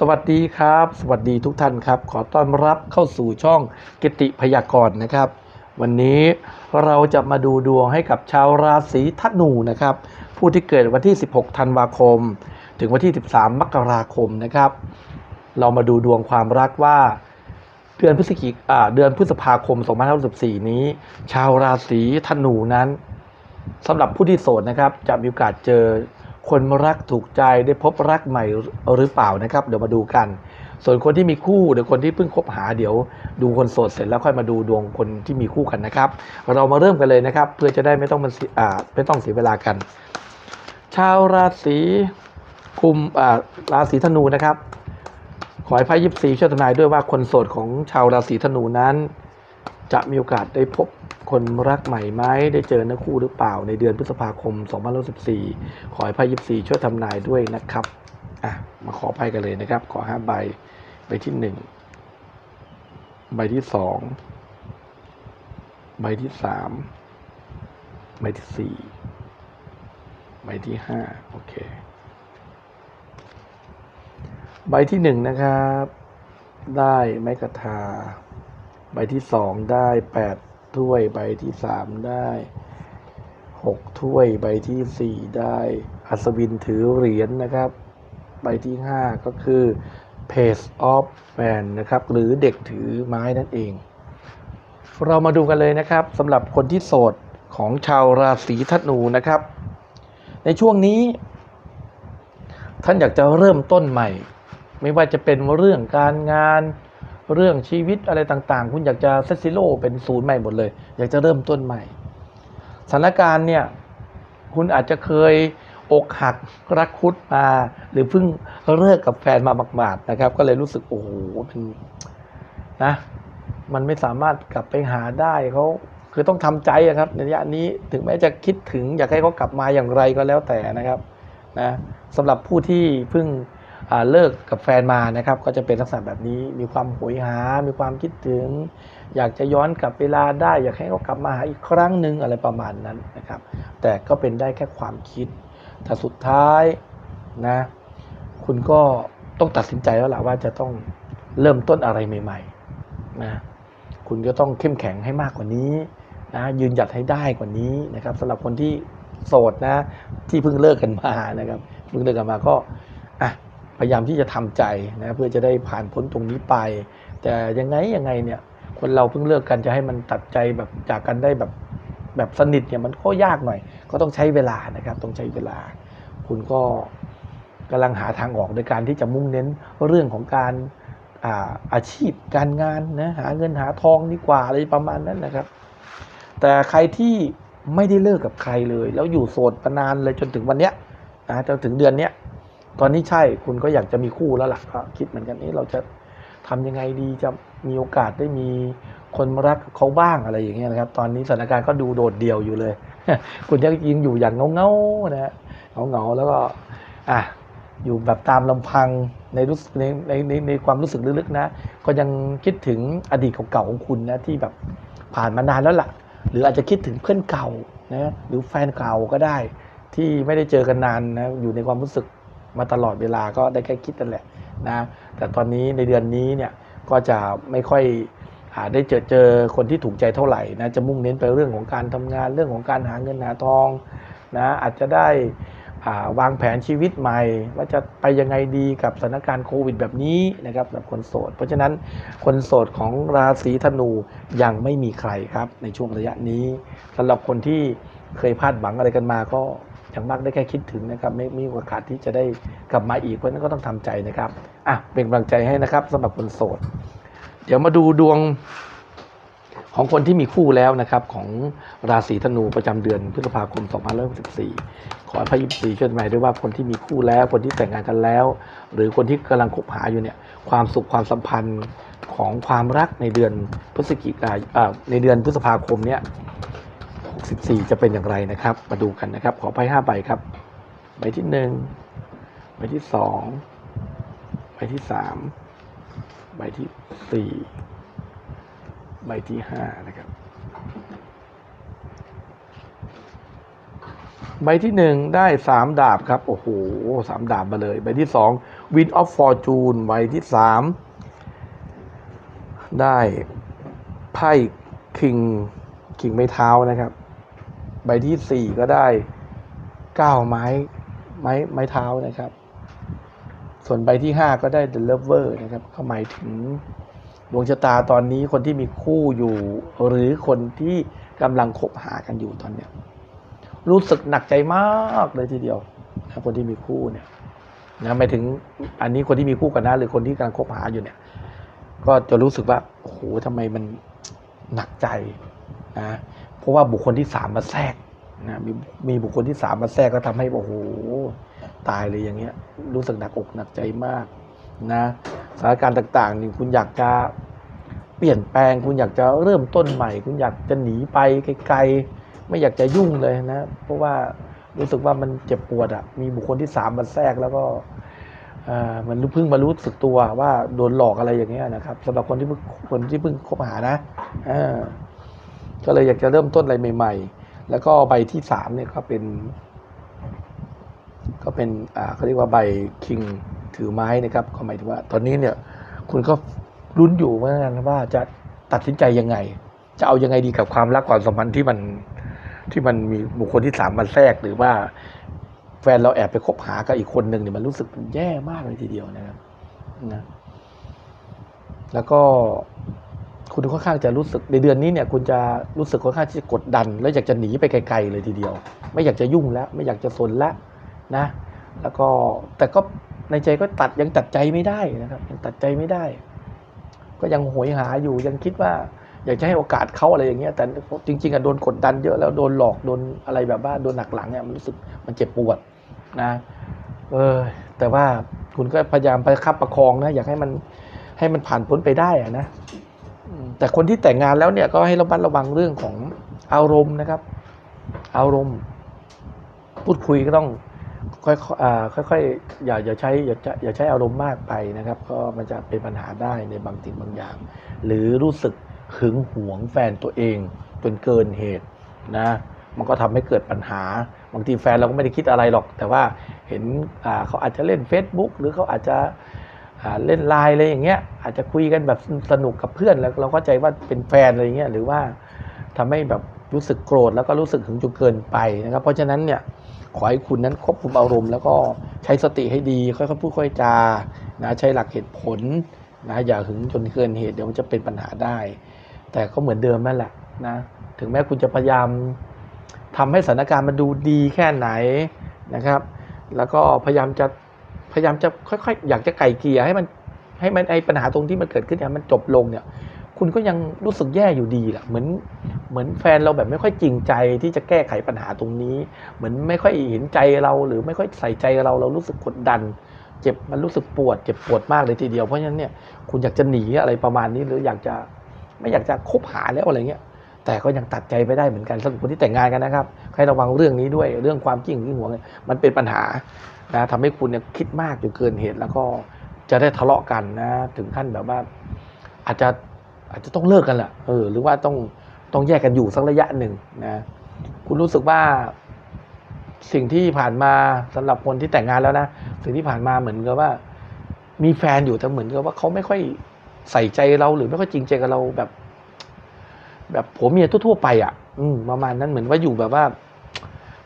สวัสดีครับ สวัสดีทุกท่านครับ ขอต้อนรับเข้าสู่ช่องกิติพยากรณ์นะครับ วันนี้เราจะมาดูดวงให้กับชาวราศีธนูนะครับ ผู้ที่เกิดวันที่ 16 ธันวาคม ถึงวันที่ 13 มกราคมนะครับ เรามาดูดวงความรักว่าเดือนพฤศจิกอ่าเดือนพฤษภาคม 2564 นี้ ชาวราศีธนูนั้นสำหรับผู้ที่โสดนะครับ จะมีโอกาสเจอ คนรักถูกใจได้พบรักใหม่หรือเปล่านะครับ เดี๋ยวมาดูกัน ส่วนคนที่มีคู่หรือคนที่เพิ่งคบหาเดี๋ยว ดูคนโสดเสร็จแล้วค่อยมาดูดวงคนที่มีคู่กันนะครับ เรามาเริ่มกันเลยนะครับ เพื่อจะได้ไม่ต้องมันเสียอ่าไม่ต้องเสียเวลากัน ชาวราศีกุมอ่าราศีธนูนะครับ ขอให้ไพ่ยิปซีช่วยทำนายด้วยว่าคนโสดของชาวราศีธนูนั้น จะมีโอกาสได้พบ คนรักใหม่ไหมได้เจอนื้อคู่หรือเปล่าในเดือนพฤษภาคม2514ขอให้ไพ่ยิปซีช่วยทำนายด้วยนะครับอะมาขอไพ่กันเลยนะครับ ขอห้าใบใบที่หนึ่งใบที่สองใบที่สามใบที่สี่ใบที่ห้าโอเค ใบที่หนึ่งนะครับ ได้ไม้กระทา ใบที่สองได้แปด ถ้วยใบที่สามได้หกถ้วยใบที่สี่ได้ อัศวินถือเหรียญนะครับ ใบที่ห้าก็คือ Page of Man นะครับ หรือเด็กถือไม้นั่นเอง เรามาดูกันเลยนะครับสำหรับคนที่โสดของชาวราศีธนูนะครับ ในช่วงนี้ ท่านอยากจะเริ่มต้นใหม่ ไม่ว่าจะเป็นเรื่องการงาน เรื่องชีวิตอะไรต่างๆ คุณอยากจะเซตซิโลเป็นศูนย์ใหม่หมดเลย อยากจะเริ่มต้นใหม่สถานการณ์เนี่ยคุณอาจจะเคยอกหักรักคุดมา หรือเพิ่งเลิกกับแฟนมาหมาดๆนะครับ ก็เลยรู้สึกโอ้โหมันนะ มันไม่สามารถกลับไปหาได้เขาคือต้องทำใจอะครับในระยะนี้ถึงแม้จะคิดถึงอยากให้เขากลับมาอย่างไรก็แล้วแต่นะครับนะสำหรับผู้ที่เพิ่ง เลิกกับแฟนมานะครับก็จะเป็นลักษณะแบบนี้มีความโหยหา มีความคิดถึง อยากจะย้อนกลับเวลาได้ อยากให้เขากลับมาหาอีกครั้งหนึ่งอะไรประมาณนั้นนะครับ แต่ก็เป็นได้แค่ความคิดถ้าสุดท้ายนะคุณก็ต้องตัดสินใจแล้วล่ะว่าจะต้องเริ่มต้นอะไรใหม่ๆนะคุณก็ต้องเข้มแข็งให้มากกว่านี้นะยืนหยัดให้ได้กว่านี้นะครับสำหรับคนที่โสดนะที่เพิ่งเลิกกันมานะครับเพิ่งเลิกกันมาก็อะ พยายามที่จะทำใจนะเพื่อจะได้ผ่านพ้นตรงนี้ไป แต่ยังไงยังไงเนี่ยคนเราเพิ่งเลิกกันจะให้มันตัดใจแบบจากกันได้แบบแบบสนิทเนี่ยมันก็ยากหน่อย ก็ต้องใช้เวลานะครับต้องใช้เวลา คุณก็กำลังหาทางออกในการที่จะมุ่งเน้นเรื่องของการอาอาชีพการงานนะหาเงินหาทองดีกว่าอะไรประมาณนั้นนะครับ แต่ใครที่ไม่ได้เลิกกับใครเลย แล้วอยู่โสดมานานเลยจนถึงวันเนี้ยนะจนถึงเดือนเนี้ย ตอนนี้ใช่คุณก็อยากจะมีคู่แล้วล่ะก็คิดเหมือนกันนี่เราจะทำยังไงดีจะมีโอกาสได้มีคนมารักเขาบ้างอะไรอย่างเงี้ยนะครับ ตอนนี้สถานการณ์ก็ดูโดดเดี่ยวอยู่เลย คุณยังยิงอยู่อย่างเงาๆนะฮะเงาๆแล้วก็อะอยู่แบบตามลำพังในรู้สึกในในในในความรู้สึกลึกๆนะ ก็ยังคิดถึงอดีตเก่าๆของคุณนะที่แบบผ่านมานานแล้วล่ะ หรืออาจจะคิดถึงเพื่อนเก่านะหรือแฟนเก่าก็ได้ ที่ไม่ได้เจอกันนานนะอยู่ในความรู้สึก มาตลอดเวลาก็ได้แค่คิดนั่นแหละนะแต่ตอนนี้ในเดือนนี้เนี่ยก็จะไม่ค่อยหาได้เจอเจอคนที่ถูกใจเท่าไหร่นะจะมุ่งเน้นไปเรื่องของการทำงานเรื่องของการหาเงินหาทองนะอาจจะได้าวางแผนชีวิตใหม่ ว่าจะไปยังไงดีกับสถานการณ์โควิดแบบนี้นะครับแบบคนโสด เพราะฉะนั้นคนโสดของราศีธนูยังไม่มีใครครับในช่วงระยะนี้สำหรับคนที่เคยพลาดหวังอะไรกันมาก็ อย่างมากได้แค่คิดถึงนะครับ ไม่มีโอกาสที่จะได้กลับมาอีกเพราะนั้นก็ต้องทำใจนะครับอะเป็นกำลังใจให้นะครับสำหรับคนโสด เดี๋ยวมาดูดวงของคนที่มีคู่แล้วนะครับ ของราศีธนูประจำเดือนพฤษภาคม 2564 ขอให้พระยิปซีช่วยหมายด้วยว่าคนที่มีคู่แล้ว คนที่แต่งงานกันแล้ว หรือคนที่กำลังคบหาอยู่เนี่ยความสุขความสัมพันธ์ของความรักในเดือนพฤศจิกายอ่าในเดือนพฤษภาคมเนี่ย 64 จะเป็นอย่างไรนะครับ มาดูกันนะครับ ขอไพ่ห้าใบครับ ใบที่หนึ่งใบที่สองใบที่สามใบที่สี่ใบที่ห้านะครับ ใบที่หนึ่งได้สามดาบครับ โอ้โหสามดาบมาเลย ใบที่สอง Win of Fortune ใบที่สามได้ไพ่คิงคิงไม้เท้านะครับ ใบที่สี่ก็ได้เก้าไม้ไม้ไม้เท้านะครับ ส่วนใบที่ห้าก็ได้ The Lover นะครับก็หมายถึงดวงชะตาตอนนี้คนที่มีคู่อยู่ หรือคนที่กำลังคบหากันอยู่ตอนเนี้ยรู้สึกหนักใจมากเลยทีเดียวนะคนที่มีคู่เนี่ยนะหมายถึงอันนี้คนที่มีคู่กันนะหรือคนที่กำลังคบหาอยู่เนี่ย ก็จะรู้สึกว่าโอ้โหทำไมมันหนักใจนะ ราะว่าบุคคลที่สามมาแทรกนะมีมีบุคคลที่สามมาแทรกก็ทำให้โอ้โหตายเลยอย่างเงี้ย รู้สึกหนักอกหนักใจมากนะสถานการณ์ต่างๆนี่คุณอยากจะเปลี่ยนแปลง คุณอยากจะเริ่มต้นใหม่ คุณอยากจะหนีไปไกลๆไม่อยากจะยุ่งเลยนะ เพราะว่ารู้สึกว่ามันเจ็บปวดอะมีบุคคลที่สามมาแทรกแล้วก็อ่อมันเพิ่งมารู้สึกตัวว่าโดนหลอกอะไรอย่างเงี้ยนะครับสำหรับคนที่เพิ่งคนที่เพิ่งคบหานะเออ ก็เลยอยากจะเริ่มต้นอะไรใหม่ ๆ แล้วก็ใบที่สามเนี่ยก็เป็น ก็เป็นอ่าเขาเรียกว่าใบคิงถือไม้นะครับ ก็หมายถึงว่า ตอนนี้เนี่ย คุณก็ลุ้นอยู่เหมือนกันว่าจะตัดสินใจยังไง จะเอายังไงดีกับความรักความสัมพันธ์ที่มันที่มันมีบุคคลที่สามมาแทรกหรือว่าแฟนเราแอบไปคบหากับอีกคนหนึ่งเนี่ยมันรู้สึกมันแย่มากเลยทีเดียวนะครับนะแล้วก็ คุณค่อนข้างจะรู้สึกในเดือนนี้เนี่ยคุณจะรู้สึกค่อนข้างที่จะกดดัน แล้วอยากจะหนีไปไกลๆเลยทีเดียว ไม่อยากจะยุ่งแล้ว ไม่อยากจะสนแล้วนะ แล้วก็แต่ก็ในใจก็ตัดยังตัดใจไม่ได้นะครับยังตัดใจไม่ได้ ก็ยังโหยหาอยู่ยังคิดว่า อยากจะให้โอกาสเขาอะไรอย่างเงี้ยแต่จริงๆอะโดนกดดันเยอะแล้วโดนหลอกโดนอะไรแบบว่าโดนหนักหลังเนี่ยมันรู้สึกมันเจ็บปวดนะเออแต่ว่าคุณก็พยายามประคับประคองนะอยากให้มันให้มันผ่านพ้นไปได้อะนะ แต่คนที่แต่งงานแล้วเนี่ยก็ให้ระมัดระวังเรื่องของอารมณ์นะครับ อารมณ์ พูดคุยก็ต้องค่อยๆอ่าค่อยๆอย่าอย่าใช้อย่าอย่าใช้อารมณ์มากไปนะครับ ก็มันจะเป็นปัญหาได้ในบางสิ่งบางอย่าง หรือรู้สึกหึงหวงแฟนตัวเองจนเกินเหตุนะ มันก็ทำให้เกิดปัญหา บางทีแฟนเราก็ไม่ได้คิดอะไรหรอก แต่ว่าเห็นเขาอาจจะเล่น Facebook หรือเขาอาจจะ เล่นไลน์อะไรอย่างเงี้ยอาจจะคุยกันแบบสนุกกับเพื่อนแล้วเราเข้าใจว่าเป็นแฟนอะไรเงี้ยหรือว่าทำให้แบบรู้สึกโกรธแล้วก็รู้สึกหึงจนเกินไปนะครับ เพราะฉะนั้นเนี่ยขอให้คุณนั้นควบคุมอารมณ์ แล้วก็ใช้สติให้ดีค่อยๆพูดค่อยๆจานะใช้หลักเหตุผลนะอย่าหึงจนเกินเหตุเดี๋ยวมันจะเป็นปัญหาได้ แต่ก็เหมือนเดิมนั่นแหละนะถึงแม้คุณจะพยายามทำให้สถานการณ์มันดูดีแค่ไหนนะครับ แล้วก็พยายามจะ พยายามจะค่อยๆ อยากจะไก่เกลี่ยให้มันให้มันไอปัญหาตรงที่มันเกิดขึ้นเนี่ยมันจบลงเนี่ย คุณก็ยังรู้สึกแย่อยู่ดีแหละเหมือนเหมือนแฟนเราแบบไม่ค่อยจริงใจที่จะแก้ไขปัญหาตรงนี้ เหมือนไม่ค่อยเห็นใจเราหรือไม่ค่อยใส่ใจเราเรารู้สึกกดดัน เจ็บมันรู้สึกปวด เจ็บปวดมากเลยทีเดียวเพราะฉะนั้นเนี่ยคุณอยากจะหนีอะไรประมาณนี้หรืออยากจะไม่อยากจะคบหาแล้วอะไรเงี้ย แต่ก็ยังตัดใจไม่ได้เหมือนกันสำหรับคนที่แต่งงานกันนะครับให้ระวังเรื่องนี้ด้วยเรื่องความจริงที่หวงี้มันเป็นปัญหานะทำให้คุณเนี่ยคิดมากจนเกินเหตุ แล้วก็จะได้ทะเลาะกันนะถึงขั้นแบบว่า อาจจะอาจจะต้องเลิกกันแหละเออหรือว่าต้องต้องแยกกันอยู่สักระยะหนึ่งนะคุณรู้สึกว่าสิ่งที่ผ่านมาสำหรับคนที่แต่งงานแล้วนะสิ่งที่ผ่านมาเหมือนกับว่า มีแฟนอยู่แต่เหมือนกับว่าเขาไม่ค่อยใส่ใจเราหรือไม่ค่อยจริงใจกับเราแบบ แบบผัวเมียทั่วๆไปอะ อืมประมาณนั้นเหมือนว่าอยู่แบบว่า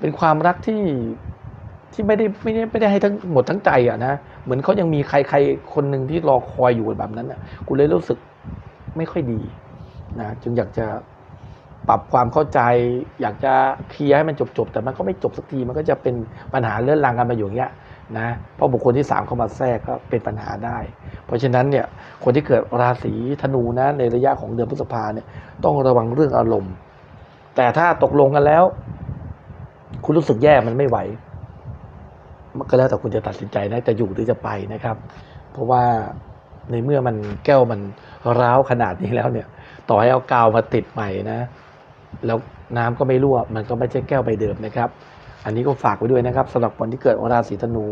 เป็นความรักที่ที่ไม่ได้ไม่ได้ไม่ได้ให้ทั้งหมดทั้งใจอะนะเหมือนเขายังมีใครใครคนหนึ่งที่รอคอยอยู่แบบนั้นอะกูเลยรู้สึกไม่ค่อยดีนะจึงอยากจะปรับความเข้าใจ อยากจะเคลียร์ให้มันจบๆแต่มันก็ไม่จบสักทีมันก็จะเป็นปัญหาเลื่อนลางกันมาอยู่อย่างเงี้ย นะเพราะบุคคลที่สามเข้ามาแทรกก็เป็นปัญหาได้ เพราะฉะนั้นเนี่ยคนที่เกิดราศีธนูนะในระยะของเดือนพฤษภาเนี่ยต้องระวังเรื่องอารมณ์ แต่ถ้าตกลงกันแล้ว คุณรู้สึกแย่มันไม่ไหวมันก็แล้วแต่คุณจะตัดสินใจนะจะอยู่หรือจะไปนะครับ เพราะว่าในเมื่อมันแก้วมันร้าวขนาดนี้แล้วเนี่ย ต่อให้เอากาวมาติดใหม่นะ แล้วน้ำก็ไม่รั่ว มันก็ไม่ใช่แก้วใบเดิมนะครับ อันนี้ก็ฝากไว้ด้วยนะครับสำหรับคนที่เกิดราศีธนู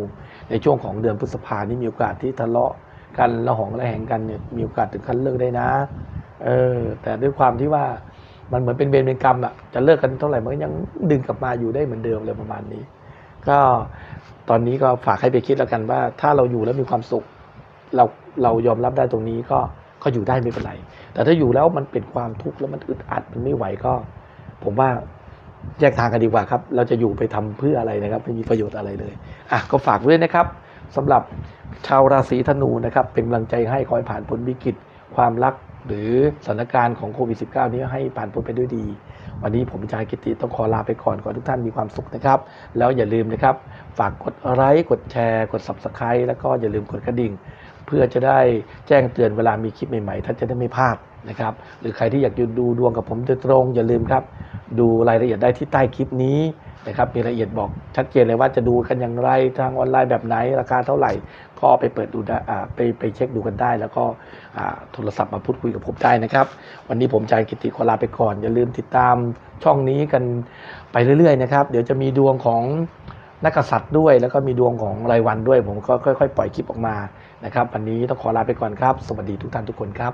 ในช่วงของเดือนพฤษภานี่มีโอกาสที่ทะเลาะกันระหองระแหงกันเนี่ยมีโอกาสถึงขั้นเลิกได้นะเออแต่ด้วยความที่ว่ามันเหมือนเป็นเวรเป็นกรรมอะจะเลิกกันเท่าไหร่มันยังดึงกลับมาอยู่ได้เหมือนเดิมเลยประมาณนี้ ก็ตอนนี้ก็ฝากให้ไปคิดแล้วกันว่า ถ้าเราอยู่แล้วมีความสุข เราเรายอมรับได้ตรงนี้ก็ก็อยู่ได้ไม่เป็นไร แต่ถ้าอยู่แล้วมันเป็นความทุกข์แล้วมันอึดอัดมันไม่ไหวก็ ผมว่า แยกทางกันดีกว่าครับ เราจะอยู่ไปทำเพื่ออะไรนะครับ ไม่มีประโยชน์อะไรเลยอะก็ฝากด้วยนะครับสำหรับชาวราศีธนูนะครับ เป็นกำลังใจให้ขอให้ผ่านพ้นวิกฤตความรักหรือสถานการณ์ของโควิด -19 นี้ให้ผ่านพ้นไปด้วยดี วันนี้ผมจายกิติต้องขอลาไปก่อนขอทุกท่านมีความสุขนะครับ แล้วอย่าลืมนะครับ ฝากกดไลค์กดแชร์ กด subscribe แล้วก็อย่าลืมกดกระดิ่ง เพื่อจะได้แจ้งเตือนเวลามีคลิปใหม่ๆ ท่านจะได้ไม่พลาดนะครับ หรือใครที่อยากดูดวงกับผมโดยตรงอย่าลืมครับ ดูรายละเอียดได้ที่ใต้คลิปนี้นะครับมีรายละเอียดบอกชัดเจนเลยว่าจะดูกันอย่างไรทางออนไลน์แบบไหนราคาเท่าไหร่ ก็ไปเปิดดูได้ไปไปเช็คดูกันได้ แล้วก็โทรศัพท์มาพูดคุยกับผมได้นะครับ วันนี้ผมจายกิติขอลาไปก่อน อย่าลืมติดตามช่องนี้กันไปเรื่อยๆนะครับ เดี๋ยวจะมีดวงของนักกษัตริย์ด้วย แล้วก็มีดวงของรายวันด้วย ผมก็ค่อย ๆ ปล่อยคลิปออกมา นะครับ วันนี้ต้องขอลาไปก่อนครับ สวัสดีทุกท่านทุกคนครับ